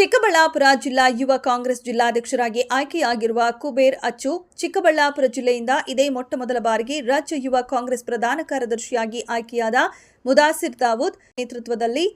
ಚಿಕ್ಕಬಳ್ಳಾಪುರ ಜಿಲ್ಲಾ ಯುವ ಕಾಂಗ್ರೆಸ್ ಜಿಲ್ಲಾಧ್ಯಕ್ಷರಾಗಿ ಆಯ್ಕೆಯಾಗಿರುವ ಕುಬೇರ್ ಅಚ್ಚು ಚಿಕ್ಕಬಳ್ಳಾಪುರ ಜಿಲ್ಲೆಯಿಂದ ಇದೇ ಮೊಟ್ಟಮೊದಲ ಬಾರಿಗೆ ರಾಜ್ಯ ಯುವ ಕಾಂಗ್ರೆಸ್ ಪ್ರಧಾನ ಕಾರ್ಯದರ್ಶಿಯಾಗಿ ಆಯ್ಕೆಯಾದ ಮುದಾಸಿರ್ ದಾವೂದ್ ನೇತೃತ್ವದಲ್ಲಿ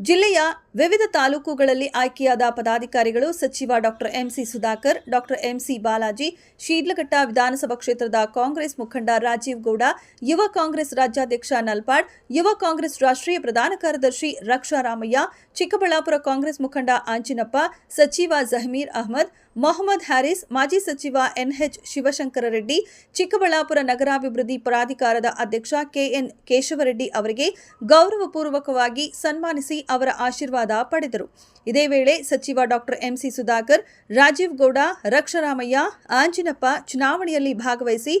ಜಿಲ್ಲೆಯ ವಿವಿಧ ತಾಲೂಕುಗಳಲ್ಲಿ ಆಯ್ಕೆಯಾದ ಪದಾಧಿಕಾರಿಗಳು ಸಚಿವ doctor MC Sudhakar, doctor MC Balaji, Sidlaghatta ವಿಧಾನಸಭಾ ಕ್ಷೇತ್ರದ ಕಾಂಗ್ರೆಸ್ ಮುಖಂಡ ರಾಜೀವ್ ಗೌಡ, ಯುವ ಕಾಂಗ್ರೆಸ್ ರಾಜ್ಯಾಧ್ಯಕ್ಷ ನಲ್ಪಾಡ್ ಯುವ ಕಾಂಗ್ರೆಸ್ ರಾಷ್ಟ್ರೀಯ ಪ್ರಧಾನ ಕಾರ್ಯದರ್ಶಿ ರಕ್ಷಾರಾಮಯ್ಯ, ಚಿಕ್ಕಬಳ್ಳಾಪುರ ಕಾಂಗ್ರೆಸ್ ಮುಖಂಡ ಆಂಜಿನಪ್ಪ, ಸಚಿವ ಜಹಮೀರ್ ಅಹಮದ್ ಮೊಹಮ್ಮದ್ ಹ್ಯಾರಿಸ್ ಮಾಜಿ ಸಚಿವ ಎನ್ಎಚ್ ಶಿವಶಂಕರ ರೆಡ್ಡಿ, ಚಿಕ್ಕಬಳ್ಳಾಪುರ ನಗರಾಭಿವೃದ್ಧಿ ಪ್ರಾಧಿಕಾರದ ಅಧ್ಯಕ್ಷ ಕೆಎನ್ ಕೇಶವರೆಡ್ಡಿ ಅವರಿಗೆ ಗೌರವಪೂರ್ವಕವಾಗಿ ಸನ್ಮಾನಿಸಿ ಅವರ ಆಶೀರ್ವಾದ ಪಡೆದರು. ಇದೇ ವೇಳೆ ಸಚಿವ ಡಾಕ್ಟರ್ ಎಂಸಿ ಸುಧಾಕರ್, ರಾಜೀವ್ ಗೌಡ, ರಕ್ಷರಾಮಯ್ಯ, ಆಂಜಿನಪ್ಪ ಚುನಾವಣೆಯಲ್ಲಿ ಭಾಗವಹಿಸಿ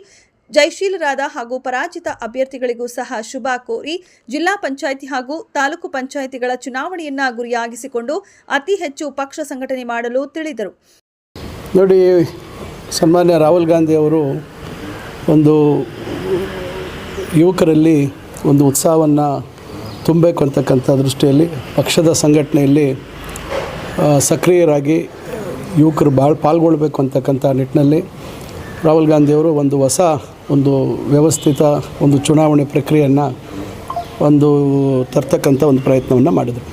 ಜಯಶೀಲರಾದ ಹಾಗೂ ಪರಾಜಿತ ಅಭ್ಯರ್ಥಿಗಳಿಗೂ ಸಹ ಶುಭ ಕೋರಿ ಜಿಲ್ಲಾ ಪಂಚಾಯಿತಿ ಹಾಗೂ ತಾಲೂಕು ಪಂಚಾಯಿತಿಗಳ ಚುನಾವಣೆಯನ್ನ ಗುರಿಯಾಗಿಸಿಕೊಂಡು ಅತಿ ಹೆಚ್ಚು ಪಕ್ಷ ಸಂಘಟನೆ ಮಾಡಲು ತಿಳಿದರು. ನೋಡಿ, ಸನ್ಮಾನ್ಯ ರಾಹುಲ್ ಗಾಂಧಿ ಅವರು ಒಂದು ಯುವಕರಲ್ಲಿ ಒಂದು ಉತ್ಸಾಹವನ್ನು ತುಂಬಬೇಕು ಅಂತಕ್ಕಂಥ ದೃಷ್ಟಿಯಲ್ಲಿ, ಪಕ್ಷದ ಸಂಘಟನೆಯಲ್ಲಿ ಸಕ್ರಿಯರಾಗಿ ಯುವಕರು ಭಾಳ ಪಾಲ್ಗೊಳ್ಬೇಕು ಅಂತಕ್ಕಂಥ ನಿಟ್ಟಿನಲ್ಲಿ ರಾಹುಲ್ ಗಾಂಧಿಯವರು ಒಂದು ಹೊಸ ಒಂದು ವ್ಯವಸ್ಥಿತ ಒಂದು ಚುನಾವಣೆ ಪ್ರಕ್ರಿಯೆಯನ್ನು ಒಂದು ತರ್ತಕ್ಕಂಥ ಒಂದು ಪ್ರಯತ್ನವನ್ನು ಮಾಡಿದರು.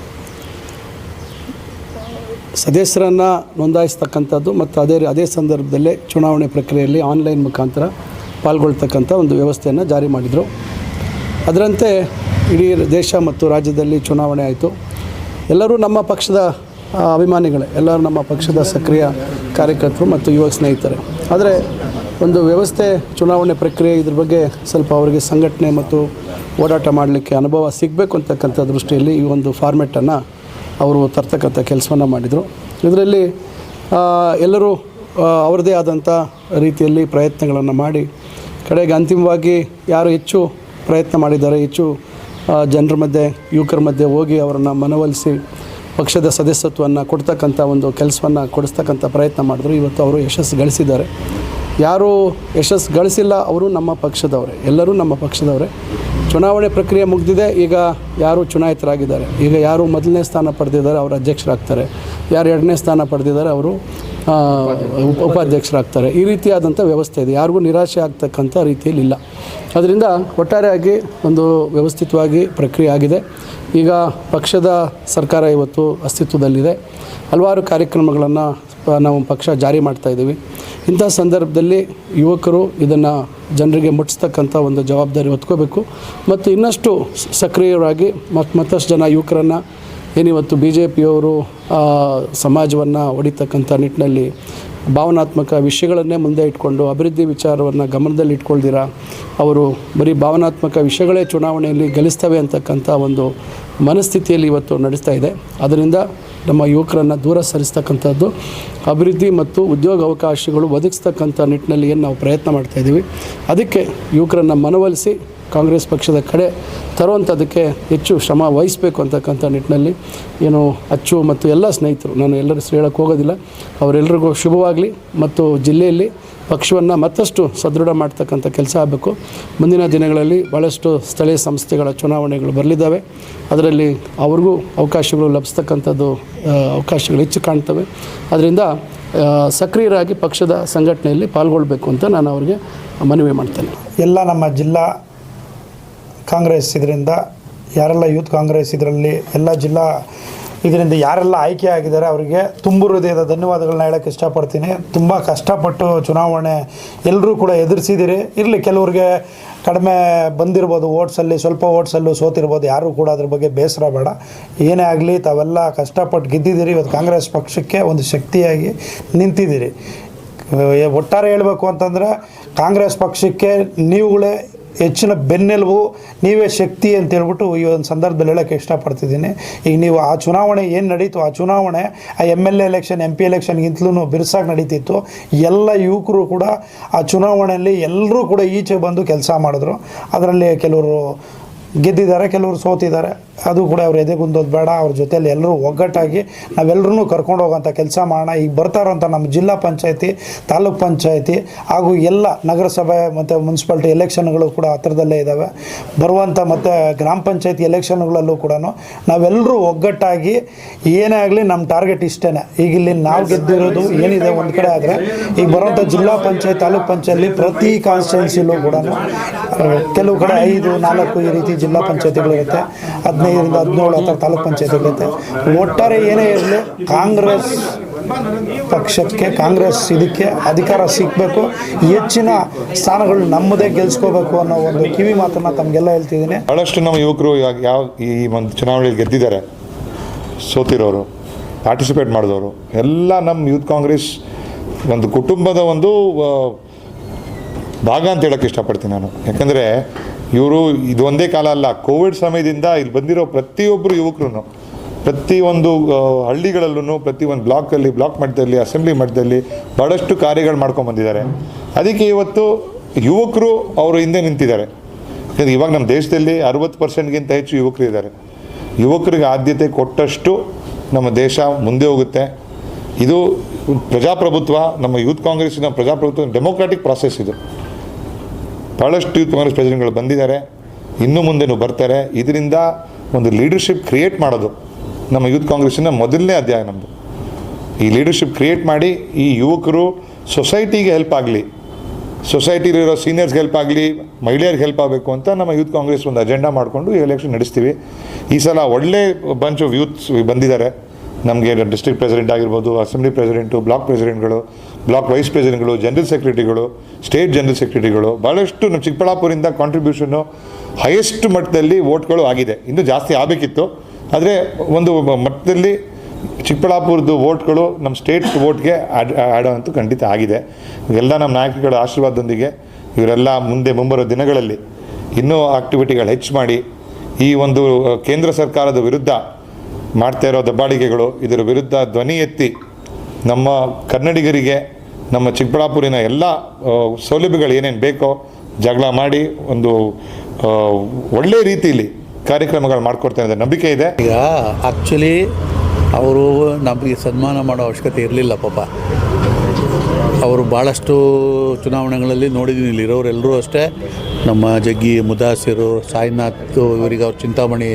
ಸದಸ್ಯರನ್ನು ನೋಂದಾಯಿಸ್ತಕ್ಕಂಥದ್ದು ಮತ್ತು ಅದೇ ಅದೇ ಸಂದರ್ಭದಲ್ಲೇ ಚುನಾವಣೆ ಪ್ರಕ್ರಿಯೆಯಲ್ಲಿ ಆನ್ಲೈನ್ ಮುಖಾಂತರ ಪಾಲ್ಗೊಳ್ತಕ್ಕಂಥ ಒಂದು ವ್ಯವಸ್ಥೆಯನ್ನು ಜಾರಿ ಮಾಡಿದರು. ಅದರಂತೆ ಇಡೀ ದೇಶ ಮತ್ತು ರಾಜ್ಯದಲ್ಲಿ ಚುನಾವಣೆ ಆಯಿತು. ಎಲ್ಲರೂ ನಮ್ಮ ಪಕ್ಷದ ಅಭಿಮಾನಿಗಳೇ, ಎಲ್ಲರೂ ನಮ್ಮ ಪಕ್ಷದ ಸಕ್ರಿಯ ಕಾರ್ಯಕರ್ತರು ಮತ್ತು ಯುವ ಸ್ನೇಹಿತರೆ. ಆದರೆ ಒಂದು ವ್ಯವಸ್ಥೆ, ಚುನಾವಣೆ ಪ್ರಕ್ರಿಯೆ ಇದ್ರ ಬಗ್ಗೆ ಸ್ವಲ್ಪ ಅವರಿಗೆ ಸಂಘಟನೆ ಮತ್ತು ಓಡಾಟ ಮಾಡಲಿಕ್ಕೆ ಅನುಭವ ಸಿಗಬೇಕು ಅಂತಕ್ಕಂಥ ದೃಷ್ಟಿಯಲ್ಲಿ ಈ ಒಂದು ಫಾರ್ಮೆಟನ್ನು ಅವರು ತರ್ತಕ್ಕಂಥ ಕೆಲಸವನ್ನು ಮಾಡಿದರು. ಇದರಲ್ಲಿ ಎಲ್ಲರೂ ಅವರದೇ ಆದಂಥ ರೀತಿಯಲ್ಲಿ ಪ್ರಯತ್ನಗಳನ್ನು ಮಾಡಿ, ಕಡೆಗೆ ಅಂತಿಮವಾಗಿ ಯಾರು ಹೆಚ್ಚು ಪ್ರಯತ್ನ ಮಾಡಿದ್ದಾರೆ, ಹೆಚ್ಚು ಜನರ ಮಧ್ಯೆ, ಯುವಕರ ಮಧ್ಯೆ ಹೋಗಿ ಅವರನ್ನು ಮನವೊಲಿಸಿ, ಪಕ್ಷದ ಸದಸ್ಯತ್ವವನ್ನು ಕೊಡ್ತಕ್ಕಂಥ ಒಂದು ಕೆಲಸವನ್ನು ಕೊಡಿಸ್ತಕ್ಕಂಥ ಪ್ರಯತ್ನ ಮಾಡಿದ್ರು. ಇವತ್ತು ಅವರು ಯಶಸ್ಸು ಗಳಿಸಿದ್ದಾರೆ ಯಾರು ಯಶಸ್ಸು ಗಳಿಸಿಲ್ಲ ಅವರು ನಮ್ಮ ಪಕ್ಷದವರೇ. ಎಲ್ಲರೂ ನಮ್ಮ ಪಕ್ಷದವರೇ. ಚುನಾವಣೆ ಪ್ರಕ್ರಿಯೆ ಮುಗಿದಿದೆ, ಈಗ ಯಾರು ಚುನಾಯಿತರಾಗಿದ್ದಾರೆ? ಈಗ ಯಾರು ಮೊದಲನೇ ಸ್ಥಾನ ಪಡೆದಿದ್ದಾರೆ, ಅವರು ಅಧ್ಯಕ್ಷರಾಗ್ತಾರೆ. ಯಾರು ಎರಡನೇ ಸ್ಥಾನ ಪಡೆದಿದ್ದಾರೆ, ಅವರು ಉಪಾಧ್ಯಕ್ಷರಾಗ್ತಾರೆ. ಈ ರೀತಿಯಾದಂಥ ವ್ಯವಸ್ಥೆ ಇದೆ. ಯಾರಿಗೂ ನಿರಾಶೆ ಆಗ್ತಕ್ಕಂಥ ರೀತಿಯಲ್ಲಿ ಇಲ್ಲ. ಅದರಿಂದ ಒಟ್ಟಾರೆಯಾಗಿ ಒಂದು ವ್ಯವಸ್ಥಿತವಾಗಿ ಪ್ರಕ್ರಿಯೆ ಆಗಿದೆ. ಈಗ ಪಕ್ಷದ ಸರ್ಕಾರ ಇವತ್ತು ಅಸ್ತಿತ್ವದಲ್ಲಿದೆ. ಹಲವಾರು ಕಾರ್ಯಕ್ರಮಗಳನ್ನು ನಾವು ಪಕ್ಷ ಜಾರಿ ಮಾಡ್ತಾ ಇದ್ದೀವಿ. ಇಂಥ ಸಂದರ್ಭದಲ್ಲಿ ಯುವಕರು ಇದನ್ನು ಜನರಿಗೆ ಮುಟ್ಟಿಸ್ತಕ್ಕಂಥ ಒಂದು ಜವಾಬ್ದಾರಿ ಹೊತ್ಕೋಬೇಕು. ಮತ್ತು ಇನ್ನಷ್ಟು ಸಕ್ರಿಯವಾಗಿ ಮತ್ತು ಮತ್ತಷ್ಟು ಜನ ಯುವಕರನ್ನು ಏನಿವತ್ತು ಬಿ ಜೆ ಪಿಯವರು ಸಮಾಜವನ್ನು ಹೊಡಿತಕ್ಕಂಥ ನಿಟ್ಟಿನಲ್ಲಿ ಭಾವನಾತ್ಮಕ ವಿಷಯಗಳನ್ನೇ ಮುಂದೆ ಇಟ್ಕೊಂಡು ಅಭಿವೃದ್ಧಿ ವಿಚಾರವನ್ನು ಗಮನದಲ್ಲಿ ಇಟ್ಕೊಳ್ದಿರ. ಅವರು ಬರೀ ಭಾವನಾತ್ಮಕ ವಿಷಯಗಳೇ ಚುನಾವಣೆಯಲ್ಲಿ ಗೆಲ್ಲಿಸ್ತವೆ ಅಂತಕ್ಕಂಥ ಒಂದು ಮನಸ್ಥಿತಿಯಲ್ಲಿ ಇವತ್ತು ನಡೆಸ್ತಾ ಇದೆ. ಅದರಿಂದ ನಮ್ಮ ಯುವಕರನ್ನು ದೂರ ಸರಿಸ್ತಕ್ಕಂಥದ್ದು, ಅಭಿವೃದ್ಧಿ ಮತ್ತು ಉದ್ಯೋಗ ಅವಕಾಶಗಳು ಒದಗಿಸ್ತಕ್ಕಂಥ ನಿಟ್ಟಿನಲ್ಲಿ ಏನು ನಾವು ಪ್ರಯತ್ನ ಮಾಡ್ತಾಯಿದ್ದೀವಿ ಅದಕ್ಕೆ ಯುವಕರನ್ನು ಮನವೊಲಿಸಿ ಕಾಂಗ್ರೆಸ್ ಪಕ್ಷದ ಕಡೆ ತರುವಂಥದ್ದಕ್ಕೆ ಹೆಚ್ಚು ಶ್ರಮ ವಹಿಸಬೇಕು ಅಂತಕ್ಕಂಥ ನಿಟ್ಟಿನಲ್ಲಿ ಏನು ಅಚ್ಚು ಮತ್ತು ಎಲ್ಲ ಸ್ನೇಹಿತರು, ನಾನು ಎಲ್ಲರ ಹೇಳೋಕ್ಕೆ ಹೋಗೋದಿಲ್ಲ ಅವರೆಲ್ಲರಿಗೂ ಶುಭವಾಗಲಿ ಮತ್ತು ಜಿಲ್ಲೆಯಲ್ಲಿ ಪಕ್ಷವನ್ನು ಮತ್ತಷ್ಟು ಸದೃಢ ಮಾಡ್ತಕ್ಕಂಥ ಕೆಲಸ ಆಗಬೇಕು. ಮುಂದಿನ ದಿನಗಳಲ್ಲಿ ಭಾಳಷ್ಟು ಸ್ಥಳೀಯ ಸಂಸ್ಥೆಗಳ ಚುನಾವಣೆಗಳು ಬರಲಿದ್ದಾವೆ. ಅದರಲ್ಲಿ ಅವ್ರಿಗೂ ಅವಕಾಶಗಳು ಲಭಿಸ್ತಕ್ಕಂಥದ್ದು ಅವಕಾಶಗಳು ಹೆಚ್ಚು ಕಾಣ್ತವೆ. ಅದರಿಂದ ಸಕ್ರಿಯರಾಗಿ ಪಕ್ಷದ ಸಂಘಟನೆಯಲ್ಲಿ ಪಾಲ್ಗೊಳ್ಬೇಕು ಅಂತ ನಾನು ಅವರಿಗೆ ಮನವಿ ಮಾಡ್ತೇನೆ. ಎಲ್ಲ ನಮ್ಮ ಜಿಲ್ಲಾ ಕಾಂಗ್ರೆಸ್ ಇದರಿಂದ ಯಾರೆಲ್ಲ ಯೂತ್ ಕಾಂಗ್ರೆಸ್ ಇದರಲ್ಲಿ ಎಲ್ಲ ಜಿಲ್ಲಾ ಇದರಿಂದ ಯಾರೆಲ್ಲ ಆಯ್ಕೆ ಆಗಿದ್ದಾರೆ ಅವರಿಗೆ ತುಂಬು ಹೃದಯದ ಧನ್ಯವಾದಗಳನ್ನ ಹೇಳೋಕ್ಕೆ ಇಷ್ಟಪಡ್ತೀನಿ. ತುಂಬ ಕಷ್ಟಪಟ್ಟು ಚುನಾವಣೆ ಎಲ್ಲರೂ ಕೂಡ ಎದುರಿಸಿದ್ದೀರಿ ಇರಲಿ, ಕೆಲವ್ರಿಗೆ ಕಡಿಮೆ ಬಂದಿರ್ಬೋದು ಓಟ್ಸಲ್ಲಿ ಸ್ವಲ್ಪ ಓಟ್ಸಲ್ಲೂ ಸೋತಿರ್ಬೋದು, ಯಾರೂ ಕೂಡ ಅದ್ರ ಬಗ್ಗೆ ಬೇಸರ ಬೇಡ. ಏನೇ ಆಗಲಿ, ತಾವೆಲ್ಲ ಕಷ್ಟಪಟ್ಟು ಗೆದ್ದಿದ್ದೀರಿ. ಇವತ್ತು ಕಾಂಗ್ರೆಸ್ ಪಕ್ಷಕ್ಕೆ ಒಂದು ಶಕ್ತಿಯಾಗಿ ನಿಂತಿದ್ದೀರಿ. ಒಟ್ಟಾರೆ ಹೇಳಬೇಕು ಅಂತಂದರೆ ಕಾಂಗ್ರೆಸ್ ಪಕ್ಷಕ್ಕೆ ನೀವುಗಳೇ ಹೆಚ್ಚಿನ ಬೆನ್ನೆಲುಬು, ನೀವೇ ಶಕ್ತಿ ಅಂತ ಹೇಳ್ಬಿಟ್ಟು ಈ ಒಂದು ಸಂದರ್ಭದಲ್ಲಿ ಹೇಳೋಕ್ಕೆ ಇಷ್ಟಪಡ್ತಿದ್ದೀನಿ. ಈಗ ನೀವು ಆ ಚುನಾವಣೆ ಏನು ನಡೀತು? ಆ ಚುನಾವಣೆ, ಆ M L A election M P ಎಲೆಕ್ಷನ್ಗಿಂತಲೂ ಬಿರುಸಾಗಿ ನಡೀತಿತ್ತು. ಎಲ್ಲ ಯುವಕರು ಕೂಡ ಆ ಚುನಾವಣೆಯಲ್ಲಿ ಎಲ್ಲರೂ ಕೂಡ ಈಚೆ ಬಂದು ಕೆಲಸ ಮಾಡಿದ್ರು. ಅದರಲ್ಲಿ ಕೆಲವರು ಗೆದ್ದಿದ್ದಾರೆ, ಕೆಲವರು ಸೋತಿದ್ದಾರೆ. ಅದು ಕೂಡ ಅವ್ರು ಎದೆಗುಂದೋದು ಬೇಡ. ಅವ್ರ ಜೊತೆಯಲ್ಲಿ ಎಲ್ಲರೂ ಒಗ್ಗಟ್ಟಾಗಿ ನಾವೆಲ್ಲರೂ ಕರ್ಕೊಂಡು ಹೋಗೋಂಥ ಕೆಲಸ ಮಾಡೋಣ. ಈಗ ಬರ್ತಾ ಇರೋಂಥ ನಮ್ಮ ಜಿಲ್ಲಾ ಪಂಚಾಯತಿ, ತಾಲೂಕ್ ಪಂಚಾಯತಿ ಹಾಗೂ ಎಲ್ಲ ನಗರಸಭೆ ಮತ್ತು ಮುನ್ಸಿಪಾಲ್ಟಿ ಎಲೆಕ್ಷನ್ಗಳು ಕೂಡ ಹತ್ರದಲ್ಲೇ ಇದ್ದಾವೆ ಬರುವಂಥ ಮತ್ತು ಗ್ರಾಮ ಪಂಚಾಯತಿ ಎಲೆಕ್ಷನ್ಗಳಲ್ಲೂ ಕೂಡ ನಾವೆಲ್ಲರೂ ಒಗ್ಗಟ್ಟಾಗಿ ಏನೇ ಆಗಲಿ ನಮ್ಮ ಟಾರ್ಗೆಟ್ ಇಷ್ಟೇ ಈಗ ಇಲ್ಲಿ ನಾವು ಗೆದ್ದಿರೋದು ಏನಿದೆ ಒಂದು ಕಡೆ ಆದರೆ ಈಗ ಬರುವಂಥ ಜಿಲ್ಲಾ ಪಂಚಾಯತ್, ತಾಲೂಕ್ ಪಂಚಾಯತಿ ಪ್ರತಿ ಕಾನ್ಸ್ಟಿಟ್ಯೂನ್ಸಿಲೂ ಕೂಡ ಕೆಲವು ಕಡೆ ಐದು, ನಾಲ್ಕು ಈ ರೀತಿ ಜಿಲ್ಲಾ ಪಂಚಾಯತಿಗಳಿರುತ್ತೆ. ಹದಿನೈದರಿಂದ ಹದಿನೇಳು ಹತ್ತರ ತಾಲೂಕ್ ಪಂಚಾಯತಿಗಳಿರುತ್ತೆ ಒಟ್ಟಾರೆ ಏನೇ ಇರಲಿ, ಕಾಂಗ್ರೆಸ್ ಪಕ್ಷಕ್ಕೆ, ಕಾಂಗ್ರೆಸ್ ಇದಕ್ಕೆ ಅಧಿಕಾರ ಸಿಗಬೇಕು. ಹೆಚ್ಚಿನ ಸ್ಥಾನಗಳು ನಮ್ಮದೇ ಗೆಲ್ಸ್ಕೋಬೇಕು ಅನ್ನೋ ಒಂದು ಕಿವಿ ಮಾತನ್ನು ತಮಗೆಲ್ಲ ಹೇಳ್ತಿದ್ದೀನಿ. ಬಹಳಷ್ಟು ನಮ್ಮ ಯುವಕರು ಯಾವ ಈ ಒಂದು ಚುನಾವಣೆಯಲ್ಲಿ ಗೆದ್ದಿದ್ದಾರೆ. ಸೋತಿರೋರು ಪಾರ್ಟಿಸಿಪೇಟ್ ಮಾಡಿದವರು, ಎಲ್ಲ ನಮ್ಮ ಯೂತ್ ಕಾಂಗ್ರೆಸ್ ಒಂದು ಕುಟುಂಬದ ಒಂದು ಭಾಗ ಅಂತ ಹೇಳೋಕ್ಕೆ ಇಷ್ಟಪಡ್ತೀನಿ ನಾನು. ಯಾಕಂದರೆ ಇವರು ಇದು ಒಂದೇ ಕಾಲ ಅಲ್ಲ, ಕೋವಿಡ್ ಸಮಯದಿಂದ ಇಲ್ಲಿ ಬಂದಿರೋ ಪ್ರತಿಯೊಬ್ಬರು ಯುವಕರು ಪ್ರತಿಯೊಂದು ಹಳ್ಳಿಗಳಲ್ಲೂ ಪ್ರತಿ ಒಂದು ಬ್ಲಾಕಲ್ಲಿ, ಬ್ಲಾಕ್ ಮಟ್ಟದಲ್ಲಿ, ಅಸೆಂಬ್ಲಿ ಮಟ್ಟದಲ್ಲಿ ಭಾಳಷ್ಟು ಕಾರ್ಯಗಳು ಮಾಡ್ಕೊಂಡು ಬಂದಿದ್ದಾರೆ. ಅದಕ್ಕೆ ಇವತ್ತು ಯುವಕರು ಅವರು ಹಿಂದೆ ನಿಂತಿದ್ದಾರೆ. ಯಾಕಂದರೆ ಇವಾಗ ನಮ್ಮ ದೇಶದಲ್ಲಿ ಅರುವತ್ತು ಪರ್ಸೆಂಟ್ಗಿಂತ ಹೆಚ್ಚು ಯುವಕರು ಇದ್ದಾರೆ. ಯುವಕರಿಗೆ ಆದ್ಯತೆ ಕೊಟ್ಟಷ್ಟು ನಮ್ಮ ದೇಶ ಮುಂದೆ ಹೋಗುತ್ತೆ. ಇದು ಪ್ರಜಾಪ್ರಭುತ್ವ, ನಮ್ಮ ಯೂತ್ ಕಾಂಗ್ರೆಸ್ಸಿನ ಪ್ರಜಾಪ್ರಭುತ್ವ ಡೆಮೋಕ್ರಾಟಿಕ್ ಪ್ರಾಸೆಸ್ ಇದು. ಭಾಳಷ್ಟು ಯೂತ್ ಕಾಂಗ್ರೆಸ್ ಪ್ರೆಸಿಡೆಂಟ್ಗಳು ಬಂದಿದ್ದಾರೆ. ಇನ್ನು ಮುಂದೆನೂ ಬರ್ತಾರೆ. ಇದರಿಂದ ಒಂದು ಲೀಡರ್ಶಿಪ್ ಕ್ರಿಯೇಟ್ ಮಾಡೋದು ನಮ್ಮ ಯೂತ್ ಕಾಂಗ್ರೆಸ್ಸಿನ ಮೊದಲನೇ ಅಧ್ಯಾಯ ನಮ್ಮದು ಈ ಲೀಡರ್ಶಿಪ್ ಕ್ರಿಯೇಟ್ ಮಾಡಿ ಈ ಯುವಕರು ಸೊಸೈಟಿಗೆ ಹೆಲ್ಪ್ ಆಗಲಿ ಸೊಸೈಟಿಲಿರೋ ಸೀನಿಯರ್ಸ್ಗೆ ಹೆಲ್ಪ್ ಆಗಲಿ, ಮಹಿಳೆಯರಿಗೆ ಹೆಲ್ಪ್ ಆಗಬೇಕು ಅಂತ ನಮ್ಮ ಯೂತ್ ಕಾಂಗ್ರೆಸ್ ಒಂದು ಅಜೆಂಡಾ ಮಾಡಿಕೊಂಡು ಈ ಎಲೆಕ್ಷನ್ ನಡೆಸ್ತೀವಿ. ಈ ಸಲ ಒಳ್ಳೆ ಬಂಚ್ ಆಫ್ ಯೂತ್ಸ್ ಬಂದಿದ್ದಾರೆ. ನಮಗೆ ಡಿಸ್ಟ್ರಿಕ್ಟ್ ಪ್ರೆಸಿಡೆಂಟ್ ಆಗಿರ್ಬೋದು ಅಸೆಂಬ್ಲಿ ಪ್ರೆಸಿಡೆಂಟು ಬ್ಲಾಕ್ ಪ್ರೆಸಿಡೆಂಟ್ಗಳು ಬ್ಲಾಕ್ ವೈಸ್ ಪ್ರೆಸಿಡೆಂಟ್ಗಳು ಜನರಲ್ ಸೆಕ್ರೆಟರಿಗಳು ಸ್ಟೇಟ್ ಜನರಲ್ ಸೆಕ್ರೆಟರಿಗಳು ಭಾಳಷ್ಟು ನಮ್ಮ ಚಿಕ್ಕಬಳ್ಳಾಪುರಿಂದ ಕಾಂಟ್ರಿಬ್ಯೂಷನ್ನು ಹೈಯೆಸ್ಟ್ ಮಟ್ಟದಲ್ಲಿ ವೋಟ್ಗಳು ಆಗಿದೆ. ಇನ್ನೂ ಜಾಸ್ತಿ ಆಗಬೇಕಿತ್ತು. ಆದರೆ ಒಂದು ಮಟ್ಟದಲ್ಲಿ ಚಿಕ್ಕಬಳ್ಳಾಪುರದ್ದು ವೋಟ್ಗಳು ನಮ್ಮ ಸ್ಟೇಟ್ ವೋಟ್ಗೆ ಆಡ್, ಆಡೋವಂತೂ ಖಂಡಿತ ಆಗಿದೆ. ಎಲ್ಲ ನಮ್ಮ ನಾಯಕರುಗಳ ಆಶೀರ್ವಾದದೊಂದಿಗೆ ಇವರೆಲ್ಲ ಮುಂದೆ ಮುಂಬರುವ ದಿನಗಳಲ್ಲಿ ಇನ್ನೂ ಆಕ್ಟಿವಿಟಿಗಳು ಹೆಚ್ಚು ಮಾಡಿ ಈ ಒಂದು ಕೇಂದ್ರ ಸರ್ಕಾರದ ವಿರುದ್ಧ ಮಾಡ್ತಾ ಇರೋ ದಬ್ಬಾಳಿಕೆಗಳು ಇದರ ವಿರುದ್ಧ ಧ್ವನಿ ಎತ್ತಿ ನಮ್ಮ ಕನ್ನಡಿಗರಿಗೆ, ನಮ್ಮ ಚಿಕ್ಕಬಳ್ಳಾಪುರಿನ ಎಲ್ಲ ಸೌಲಭ್ಯಗಳು ಏನೇನು ಬೇಕೋ ಜಗಳ ಮಾಡಿ ಒಂದು ಒಳ್ಳೆ ರೀತಿಯಲ್ಲಿ ಕಾರ್ಯಕ್ರಮಗಳು ಮಾಡಿಕೊಡ್ತೇನೆ ಅಂತ ನಂಬಿಕೆ ಇದೆ. ಈಗ ಆ್ಯಕ್ಚುಲಿ ಅವರು ನಮಗೆ ಸನ್ಮಾನ ಮಾಡೋ ಅವಶ್ಯಕತೆ ಇರಲಿಲ್ಲ ಪಾಪ. ಅವರು ಭಾಳಷ್ಟು ಚುನಾವಣೆಗಳಲ್ಲಿ ನೋಡಿದ್ದೀನಿ. ಇಲ್ಲಿ ಇರೋರೆಲ್ಲರೂ ಅಷ್ಟೇ. ನಮ್ಮ ಜಗ್ಗಿ ಮುದಾಸಿರು, ಸಾಯಿನಾಥ್ ಇವರಿಗೆ ಅವ್ರು ಚಿಂತಾಮಣಿ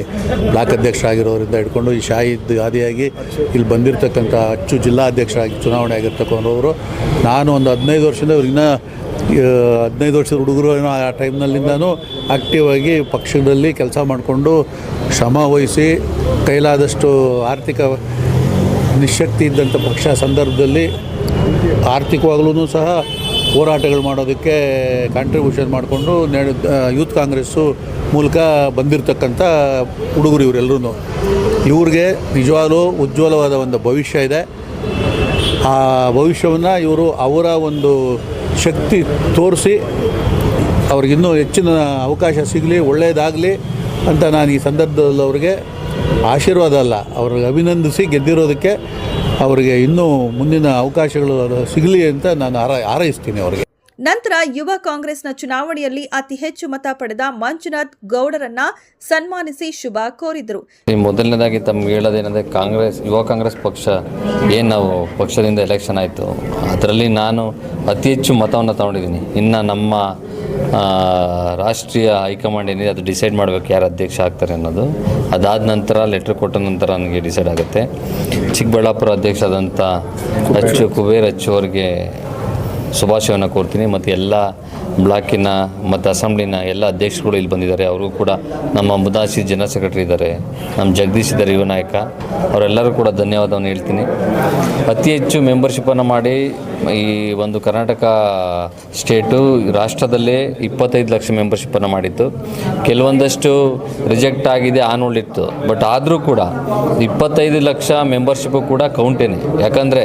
ಬ್ಲಾಕ್ ಅಧ್ಯಕ್ಷರಾಗಿರೋರಿಂದ ಹಿಡ್ಕೊಂಡು ಈ ಶಾಹಿದ್ ಆದಿಯಾಗಿ ಇಲ್ಲಿ ಬಂದಿರತಕ್ಕಂಥ ಅಚ್ಚು ಜಿಲ್ಲಾಧ್ಯಕ್ಷರಾಗಿ ಚುನಾವಣೆ ಆಗಿರ್ತಕ್ಕಂಥವ್ರು. ನಾನು ಒಂದು ಹದಿನೈದು ವರ್ಷದಿಂದ ಇವ್ರಿಗಿನ್ನ ಹದಿನೈದು ವರ್ಷದ ಹುಡುಗರು ಆ ಟೈಮ್ನಲ್ಲಿಂದನೂ ಆಕ್ಟಿವ್ ಆಗಿ ಪಕ್ಷದಲ್ಲಿ ಕೆಲಸ ಮಾಡಿಕೊಂಡು ಶ್ರಮ ವಹಿಸಿ ಕೈಲಾದಷ್ಟು ಆರ್ಥಿಕ ನಿಶಕ್ತಿ ಇದ್ದಂಥ ಪಕ್ಷ ಸಂದರ್ಭದಲ್ಲಿ ಆರ್ಥಿಕವಾಗಲೂ ಸಹ ಹೋರಾಟಗಳು ಮಾಡೋದಕ್ಕೆ ಕಾಂಟ್ರಿಬ್ಯೂಷನ್ ಮಾಡಿಕೊಂಡು ನಡೆ ಯೂತ್ ಕಾಂಗ್ರೆಸ್ಸು ಮೂಲಕ ಬಂದಿರತಕ್ಕಂಥ ಹುಡುಗರು ಇವರೆಲ್ಲರೂ ಇವ್ರಿಗೆ ನಿಜವಾಗಲೂ ಉಜ್ವಲವಾದ ಒಂದು ಭವಿಷ್ಯ ಇದೆ. ಆ ಭವಿಷ್ಯವನ್ನು ಇವರು ಅವರ ಒಂದು ಶಕ್ತಿ ತೋರಿಸಿ ಅವ್ರಿಗಿನ್ನೂ ಹೆಚ್ಚಿನ ಅವಕಾಶ ಸಿಗಲಿ ಒಳ್ಳೆಯದಾಗಲಿ ಅಂತ ನಾನು ಈ ಸಂದರ್ಭದಲ್ಲಿ ಅವರಿಗೆ ಆಶೀರ್ವಾದ ಅಲ್ಲ. ಅವ್ರಿಗೆ ಅಭಿನಂದಿಸಿ ಗೆದ್ದಿರೋದಕ್ಕೆ ಅವರಿಗೆ ಇನ್ನೂ ಮುಂದಿನ ಅವಕಾಶಗಳು ಸಿಗಲಿ ಅಂತ ನಾನು ಹಾರ ಹಾರೈಸ್ತೀನಿ ಅವರಿಗೆ. ನಂತರ ಯುವ ಕಾಂಗ್ರೆಸ್ನ ಚುನಾವಣೆಯಲ್ಲಿ ಅತಿ ಹೆಚ್ಚು ಮತ ಪಡೆದ ಮಂಜುನಾಥ್ ಗೌಡರನ್ನ ಸನ್ಮಾನಿಸಿ ಶುಭ ಕೋರಿದರು. ಮೊದಲನೇದಾಗಿ ತಮ್ಗೆ ಹೇಳೋದೇನೆಂದರೆ ಕಾಂಗ್ರೆಸ್ ಯುವ ಕಾಂಗ್ರೆಸ್ ಪಕ್ಷ ಏನು ನಾವು ಪಕ್ಷದಿಂದ ಎಲೆಕ್ಷನ್ ಆಯಿತು ಅದರಲ್ಲಿ ನಾನು ಅತಿ ಹೆಚ್ಚು ಮತವನ್ನು ತಗೊಂಡಿದ್ದೀನಿ. ಇನ್ನು ನಮ್ಮ ರಾಷ್ಟ್ರೀಯ ಹೈಕಮಾಂಡ್ ಏನಿದೆ ಅದು ಡಿಸೈಡ್ ಮಾಡಬೇಕು ಯಾರು ಅಧ್ಯಕ್ಷ ಆಗ್ತಾರೆ ಅನ್ನೋದು. ಅದಾದ ನಂತರ ಲೆಟ್ರ್ ಕೊಟ್ಟ ನಂತರ ನನಗೆ ಡಿಸೈಡ್ ಆಗುತ್ತೆ. ಚಿಕ್ಕಬಳ್ಳಾಪುರ ಅಧ್ಯಕ್ಷ ಆದಂಥ ಅಚ್ಚು ಕುಬೇರ್ ಅಚ್ಚು ಅವರಿಗೆ ಶುಭಾಶಯವನ್ನು ಕೋರ್ತೀನಿ. ಮತ್ತು ಎಲ್ಲ ಬ್ಲಾಕಿನ ಮತ್ತು ಅಸೆಂಬ್ಲಿನ ಎಲ್ಲ ಅಧ್ಯಕ್ಷರುಗಳು ಇಲ್ಲಿ ಬಂದಿದ್ದಾರೆ. ಅವರು ಕೂಡ ನಮ್ಮ ಮುದಾಸಿ ಜನರಲ್ ಸೆಕ್ರೆಟರಿ ಇದ್ದಾರೆ. ನಮ್ಮ ಜಗದೀಶ್ ಇದ್ದಾರೆ, ಯುವ ನಾಯಕ. ಅವರೆಲ್ಲರೂ ಕೂಡ ಧನ್ಯವಾದವನ್ನು ಹೇಳ್ತೀನಿ. ಅತಿ ಹೆಚ್ಚು ಮೆಂಬರ್ಶಿಪ್ಪನ್ನು ಮಾಡಿ ಈ ಒಂದು ಕರ್ನಾಟಕ ಸ್ಟೇಟು ರಾಷ್ಟ್ರದಲ್ಲೇ ಇಪ್ಪತ್ತೈದು ಲಕ್ಷ ಮೆಂಬರ್ಶಿಪ್ಪನ್ನು ಮಾಡಿತ್ತು. ಕೆಲವೊಂದಷ್ಟು ರಿಜೆಕ್ಟ್ ಆಗಿದೆ ಆನ್ ಬಟ್ ಆದರೂ ಕೂಡ ಇಪ್ಪತ್ತೈದು ಲಕ್ಷ ಮೆಂಬರ್ಶಿಪ್ಪು ಕೂಡ ಕೌಂಟೇನೆ. ಯಾಕಂದರೆ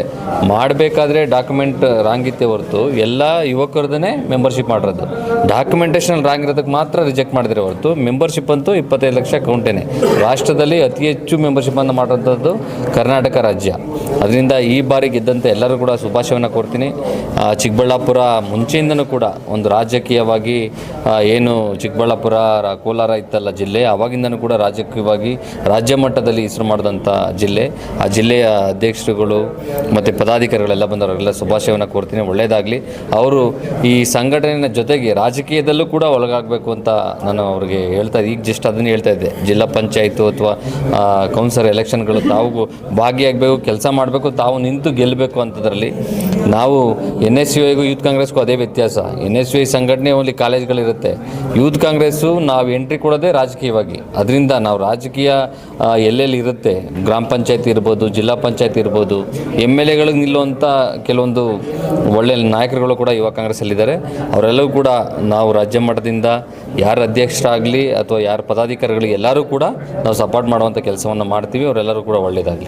ಮಾಡಬೇಕಾದ್ರೆ ಡಾಕ್ಯುಮೆಂಟ್ ರಾಂಗ್ ಇತ್ತೆ ಹೊರತು ಎಲ್ಲ ಯುವಕರದೇ ಮೆಂಬರ್ಶಿಪ್ ಮಾಡಿರೋದು. ಡಾಕ್ಯುಮೆಂಟೇಷನ್ ರಾಂಗ್ ಇರೋದಕ್ಕೆ ಮಾತ್ರ ರಿಜೆಕ್ಟ್ ಮಾಡಿದ್ರೆ ಹೊರತು ಮೆಂಬರ್ಶಿಪ್ ಅಂತೂ ಇಪ್ಪತ್ತೈದು ಲಕ್ಷ ಕೌಂಟೇನೆ. ರಾಷ್ಟ್ರದಲ್ಲಿ ಅತಿ ಹೆಚ್ಚು ಮೆಂಬರ್ಶಿಪ್ಪನ್ನು ಮಾಡುವಂಥದ್ದು ಕರ್ನಾಟಕ ರಾಜ್ಯ. ಅದರಿಂದ ಈ ಬಾರಿ ಗೆದ್ದಂತೆ ಎಲ್ಲರೂ ಕೂಡ ಶುಭಾಶಯವನ್ನು ಕೋರ್ತೀನಿ ಆ, ಚಿಕ್ಕಬಳ್ಳಾಪುರ ಮುಂಚೆಯಿಂದನೂ ಕೂಡ ಒಂದು ರಾಜಕೀಯವಾಗಿ ಏನು ಚಿಕ್ಕಬಳ್ಳಾಪುರ ಕೋಲಾರ ಇತ್ತಲ್ಲ ಜಿಲ್ಲೆ ಆವಾಗಿಂದನೂ ಕೂಡ ರಾಜಕೀಯವಾಗಿ ರಾಜ್ಯ ಮಟ್ಟದಲ್ಲಿ ಹೆಸರು ಮಾಡಿದಂಥ ಜಿಲ್ಲೆ. ಆ ಜಿಲ್ಲೆಯ ಅಧ್ಯಕ್ಷರುಗಳು ಮತ್ತು ಪದಾಧಿಕಾರಿಗಳೆಲ್ಲ ಬಂದವರೆಲ್ಲ ಶುಭಾಶಯವನ್ನು ಕೋರ್ತೀನಿ. ಒಳ್ಳೆಯದಾಗಲಿ ಅವರು ಈ ಸಂಘಟನೆಯ ಜೊತೆಗೆ ರಾಜಕೀಯದಲ್ಲೂ ಕೂಡ ಒಳಗಾಗಬೇಕು ಅಂತ ನಾನು ಅವ್ರಿಗೆ ಹೇಳ್ತಾ ಈಗ ಜಸ್ಟ್ ಅದನ್ನು ಹೇಳ್ತಾ ಇದ್ದೆ. ಜಿಲ್ಲಾ ಪಂಚಾಯಿತು ಅಥವಾ ಕೌನ್ಸಿಲರ್ ಎಲೆಕ್ಷನ್ಗಳು ತಾವು ಭಾಗಿಯಾಗಬೇಕು ಕೆಲಸ ಮಾಡಬೇಕು ತಾವು ನಿಂತು ಗೆಲ್ಲಬೇಕು ಅಂತದ್ರಲ್ಲಿ ನಾವು ಎನ್ ಎಸ್ ಯು ಐಗೂ ಯೂತ್ ಕಾಂಗ್ರೆಸ್ಗೂ ಅದೇ ವ್ಯತ್ಯಾಸ. ಎನ್ ಎಸ್ ಯು ಐ ಸಂಘಟನೆ ಓನ್ಲಿ ಕಾಲೇಜ್ಗಳಿರುತ್ತೆ. ಯೂತ್ ಕಾಂಗ್ರೆಸ್ಸು ನಾವು ಎಂಟ್ರಿ ಕೊಡೋದೇ ರಾಜಕೀಯವಾಗಿ. ಅದರಿಂದ ನಾವು ರಾಜಕೀಯ ಎಲ್ಲೆಲ್ಲಿ ಇರುತ್ತೆ? ಗ್ರಾಮ ಪಂಚಾಯತ್ ಇರ್ಬೋದು, ಜಿಲ್ಲಾ ಪಂಚಾಯತ್ ಇರ್ಬೋದು, ಎಂ ಎಲ್ ಎಗಳಿಗೆ ನಿಲ್ಲುವಂಥ ಕೆಲವೊಂದು ಒಳ್ಳೆಯ ನಾಯಕರುಗಳು ಕೂಡ ಯುವ ಕಾಂಗ್ರೆಸ್ಸಲ್ಲಿದ್ದಾರೆ. ಅವರೆಲ್ಲರೂ ಕೂಡ ನಾವು ರಾಜ್ಯ ಮಟ್ಟದಿಂದ ಯಾರು ಅಧ್ಯಕ್ಷರಾಗಲಿ ಅಥವಾ ಯಾರು ಪದಾಧಿಕಾರಿಗಳಿಗೆ ಎಲ್ಲರೂ ಕೂಡ ನಾವು ಸಪೋರ್ಟ್ ಮಾಡುವಂಥ ಕೆಲಸವನ್ನು ಮಾಡ್ತೀವಿ. ಅವರೆಲ್ಲರೂ ಕೂಡ ಒಳ್ಳೆಯದಾಗಲಿ